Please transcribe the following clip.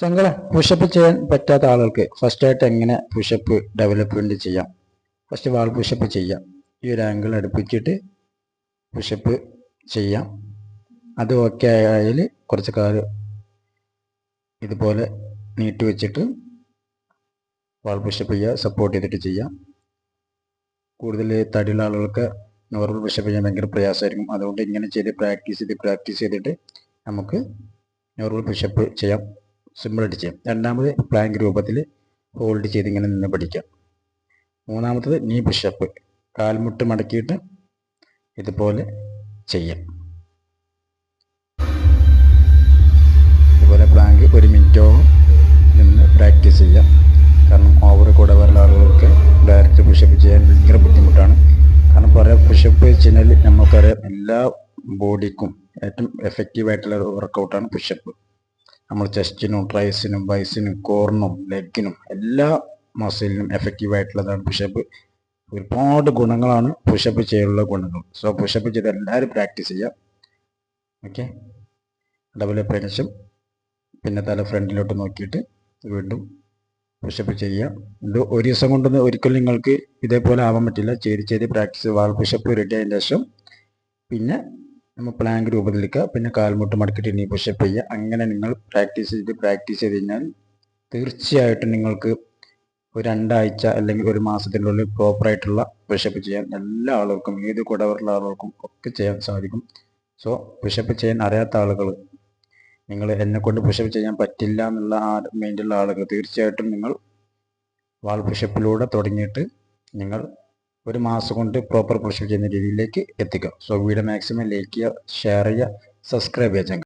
ചങ്കള pushup ചെയ്യാൻ പറ്റാത്ത ആളുകൾക്ക് ഫസ്റ്റ് ആയിട്ട് എങ്ങനെ പുഷപ്പ് ഡെവലപ്മെന്റ് ചെയ്യാം? ഫസ്റ്റ് വാൾ പുഷപ്പ് ചെയ്യാം. ഈ ഒരു ആംഗിൾ അടുപ്പിച്ചിട്ട് പുഷപ്പ് ചെയ്യാം. അത് ഓക്കെ ആയാൽ കുറച്ച് കാൽ ഇതുപോലെ നീട്ടി വെച്ചിട്ട് വാൾ പുഷപ്പ് ചെയ്യുക സപ്പോർട്ട് ചെയ്തിട്ട് ചെയ്യാം. കൂടുതൽ തടിയുള്ള ആളുകൾക്ക് നോർമൽ പുഷപ്പ് ചെയ്യാൻ ഭയങ്കര പ്രയാസമായിരിക്കും. അതുകൊണ്ട് ഇങ്ങനെ ചെയ്ത് പ്രാക്ടീസ് ചെയ്ത് പ്രാക്ടീസ് ചെയ്തിട്ട് നമുക്ക് നോർമൽ പുഷപ്പ് ചെയ്യാം. സിമ്പിളായിട്ട് ചെയ്യാം. രണ്ടാമത് പ്ലാങ്ക് രൂപത്തിൽ ഹോൾഡ് ചെയ്ത് ഇങ്ങനെ നിന്ന് പഠിക്കാം മൂന്നാമത്തത് നീ പുഷപ്പ് കാൽമുട്ട് മടക്കിയിട്ട് ഇതുപോലെ ചെയ്യാം. ഇതുപോലെ പ്ലാങ്ക് ഒരു മിനിറ്റോളം നിന്ന് പ്രാക്ടീസ് ചെയ്യാം. കാരണം ഓവർ കൂടെ വരുന്ന ആളുകൾക്ക് ഡയറക്റ്റ് പുഷപ്പ് ചെയ്യാൻ ഭയങ്കര ബുദ്ധിമുട്ടാണ്. കാരണം കുറേ പുഷപ്പ് ചെയ്യുന്നതിൽ നമുക്കറിയാം എല്ലാ ബോഡിക്കും ഏറ്റവും എഫക്റ്റീവ് ആയിട്ടുള്ള വർക്കൗട്ടാണ് പുഷപ്പ് നമ്മൾ ചെസ്റ്റിനും ട്രൈസിനും ബൈസിനും കോറിനും ലെഗിനും എല്ലാ മസിലിനും എഫക്റ്റീവ് ആയിട്ടുള്ളതാണ് പുഷപ്പ് ഒരുപാട് ഗുണങ്ങളാണ് പുഷപ്പ് ചെയ്യാനുള്ള ഗുണങ്ങൾ. സോ പുഷപ്പ് ചെയ്ത് എല്ലാവരും പ്രാക്ടീസ് ചെയ്യാം ഓക്കെ ഡബിൾ പ്രദേശം പിന്നെ തല ഫ്രണ്ടിലോട്ട് നോക്കിയിട്ട് വീണ്ടും പുഷപ്പ് ചെയ്യാം ഒരു ദിവസം കൊണ്ടൊന്നും ഒരിക്കലും നിങ്ങൾക്ക് ഇതേപോലെ ആവാൻ പറ്റില്ല. ചെയ്ത് ചെയ്ത് പ്രാക്ടീസ് വാൾ പുഷപ്പ് റെഡി ആയതിനു ശേഷം പിന്നെ നമ്മൾ പ്ലാങ്ക് രൂപത്തിലേക്ക് പിന്നെ കാൽമുട്ട് മടക്കിയിട്ട് ഇനി പുഷപ്പ് ചെയ്യുക. അങ്ങനെ നിങ്ങൾ പ്രാക്ടീസ് ചെയ്ത് പ്രാക്ടീസ് ചെയ്ത് കഴിഞ്ഞാൽ തീർച്ചയായിട്ടും നിങ്ങൾക്ക് ഒരു രണ്ടാഴ്ച അല്ലെങ്കിൽ ഒരു മാസത്തിനുള്ളിൽ പ്രോപ്പറായിട്ടുള്ള പുഷപ്പ് ചെയ്യാൻ എല്ലാ ആളുകൾക്കും ഏത് കുടവറുള്ള ആളുകൾക്കും ഒക്കെ ചെയ്യാൻ സാധിക്കും. സോ പുഷപ്പ് ചെയ്യാൻ അറിയാത്ത ആളുകൾ നിങ്ങൾ എന്നെ കൊണ്ട് പുഷപ്പ് ചെയ്യാൻ പറ്റില്ല എന്നുള്ള ആ മൈൻഡുള്ള ആളുകൾ തീർച്ചയായിട്ടും നിങ്ങൾ വാൾ പുഷപ്പിലൂടെ തുടങ്ങിയിട്ട് നിങ്ങൾ ഒരു മാസം കൊണ്ട് പ്രോപ്പർ പുഷപ്പ് ചെയ്യുന്ന രീതിയിലേക്ക് എത്തിക്കുക. സോ വീഡിയോ മാക്സിമം ലൈക്ക് ചെയ്യുക ഷെയർ ചെയ്യുക സബ്സ്ക്രൈബ് ചെയ്യുക.